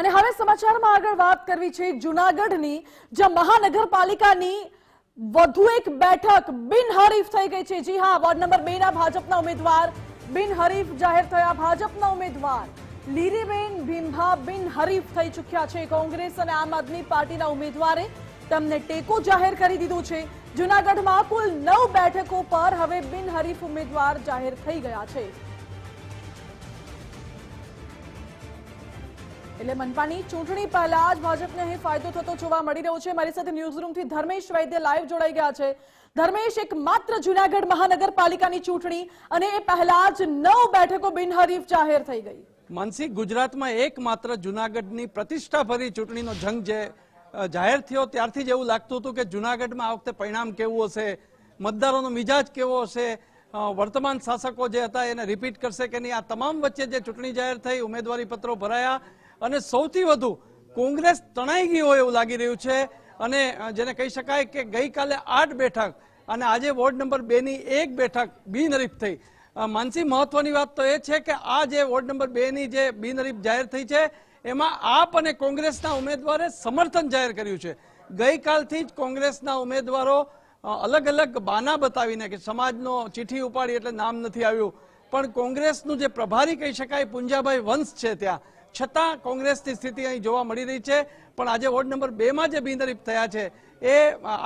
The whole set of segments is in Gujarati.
અને હવે સમાચારમાં આગળ વાત કરવી છે. જુનાગઢની જ્યાં મહાનગરપાલિકાની વધુ એક બેઠક બિનહરીફ થઈ ગઈ છે. જી હા, વોર્ડ નંબર બે ના ભાજપના ઉમેદવાર બિનહરીફ જાહેર થયા. ભાજપના ઉમેદવાર લીરીબેન ભીમભા બિનહરીફ થઈ ચૂક્યા છે. કોંગ્રેસ અને આમ આદમી પાર્ટીના ઉમેદવારે તેમને ટેકો જાહેર કરી દીધો છે. જુનાગઢમાં કુલ નવ બેઠકો પર હવે બિનહરીફ ઉમેદવાર જાહેર થઈ ગયા છે. એટલે મનપાની ચૂંટણી પહેલા જ ભાજપને અહીં ફાયદો થતો જોવા મળી રહ્યો છે. મારી સાથે ન્યૂઝરૂમથી ધર્મેશ વૈદ્ય લાઈવ જોડાઈ ગયા છે. ધર્મેશ, એક માત્ર જુનાગઢ મહાનગરપાલિકાની ચૂંટણી અને એ પહેલા જ નવ બેઠકો બિનહરીફ જાહેર થઈ ગઈ. માનસી ગુજરાતમાં એકમાત્ર જુનાગઢની પ્રતિષ્ઠાભરી ચૂંટણીનો જંગ જે જાહેર થયો, ત્યારથી જ એવું લાગતું હતું કે જુનાગઢમાં આ વખતે પરિણામ કેવું હશે? મતદારોનો મિજાજ કેવો હશે? વર્તમાન શાસકો જે હતા એને રિપીટ કરશે કે નહીં? આ તમામ વચ્ચે જે ચૂંટણી જાહેર થઈ ઉમેદવારી પત્રો ભરાયા. અને સૌથી વધુ, કોંગ્રેસ તણાઈ ગઈ હોય એવું લાગી રહ્યું છે. અને જેને કહી શકાય કે ગઈકાલે આઠ બેઠક અને આજે વોર્ડ નંબર બે ની એક બેઠક બિનહરીફ થઈ. માનસી, મહત્વની વાત તો એ છે કે આ જે વોર્ડ નંબર બે ની જે બિનહરીફ જાહેર થઈ છે, એમાં આપ અને કોંગ્રેસના ઉમેદવારે સમર્થન જાહેર કર્યું છે. ગઈકાલથી જ કોંગ્રેસના ઉમેદવારો અલગ અલગ બાના બતાવીને કે સમાજનો ચીઠી ઉપાડી એટલે નામ નથી આવ્યું. પણ કોંગ્રેસનું જે પ્રભારી કહી શકાય, પુંજાભાઈ વંશ છે ત્યાં છતાં કોંગ્રેસની સ્થિતિ અહીં જોવા મળી રહી છે. પણ આજે વોર્ડ નંબર બેમાં જે બિનહરીફ થયા છે, એ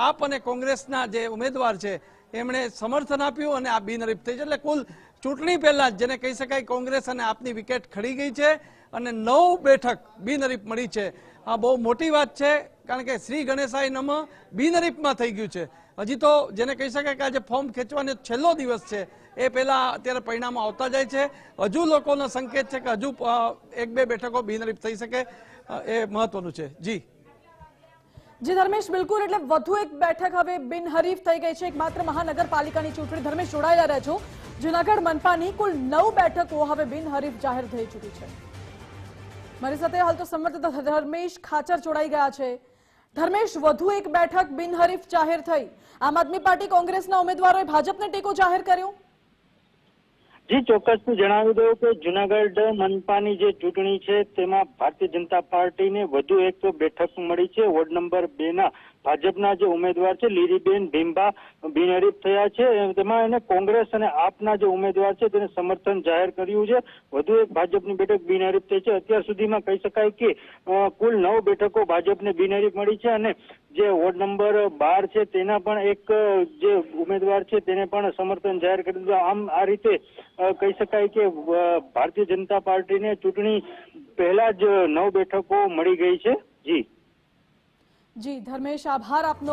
આપ અને કોંગ્રેસના જે ઉમેદવાર છે, એમણે સમર્થન આપ્યું અને આ બિનહરીફ થઈ છે. એટલે કુલ ચૂંટણી પહેલાં જ જેને કહી શકાય કોંગ્રેસ અને આપની વિકેટ ખડી ગઈ છે અને નવ બેઠક બિનહરીફ મળી છે. આ બહુ મોટી વાત છે, કારણ કે શ્રી ગણેશાય નમ બિનહરીફમાં થઈ ગયું છે. હજી તો જેને કહી શકાય કે આજે ફોર્મ ખેંચવાનો છેલ્લો દિવસ છે, એ પહેલા અત્યારે પરિણામો આવતા જાય છે. હજુ લોકોનો સંકેત છે કે હજુ એક બે બેઠકો બિનહરીફ થઈ શકે એ મહત્વનું છે. જી. જી, ધર્મેશ, બિલકુલ, એટલે વધુ એક બેઠક હવે બિનહરીફ થઈ ગઈ છે. એક માત્ર મહાનગરપાલિકાની ચૂંટણી ધર્મેશ જોડાયેલા રહેજો જુનાગઢ મનપાની કુલ નવ બેઠકો હવે બિનહરીફ જાહેર થઈ ચૂકી છે. મારી સાથે હાલ તો સંવાદદાતા ધર્મેશ ખાચર જોડાઈ ગયા છે. ધર્મેશ, વધુ એક બેઠક બિનહરીફ જાહેર થઈ. આમ આદમી પાર્ટી કોંગ્રેસના ઉમેદવારોએ ભાજપને ટેકો જાહેર કર્યો? જી, ચોક્કસ જણાવી દઉં કે જુનાગઢ મનપાની જે ચૂંટણી છે, તેમાં ભારતીય જનતા પાર્ટીને વધુ એક બેઠક મળી છે. વોર્ડ નંબર બે ના ભાજપના જે ઉમેદવાર છે લીરીબેન ભીમબા બિનહરીફ થયા છે. તેમાં એને કોંગ્રેસ અને આપના જે ઉમેદવાર છે, તેને સમર્થન જાહેર કર્યું છે. વધુ એક ભાજપની બેઠક બિનહરીફ થઈ છે. અત્યાર સુધીમાં કહી શકાય કે કુલ નવ બેઠકો ભાજપને બિનહરીફ મળી છે અને જે વોર્ડ નંબર બાર છે, તેના પણ એક જે ઉમેદવાર છે, તેને પણ સમર્થન જાહેર કરી દીધું. આમ આ રીતે કહી શકાય કે ભારતીય જનતા પાર્ટીને ચૂંટણી પહેલા જ નવ બેઠકો મળી ગઈ છે. જી. જી ધર્મેશ આભાર આપનો.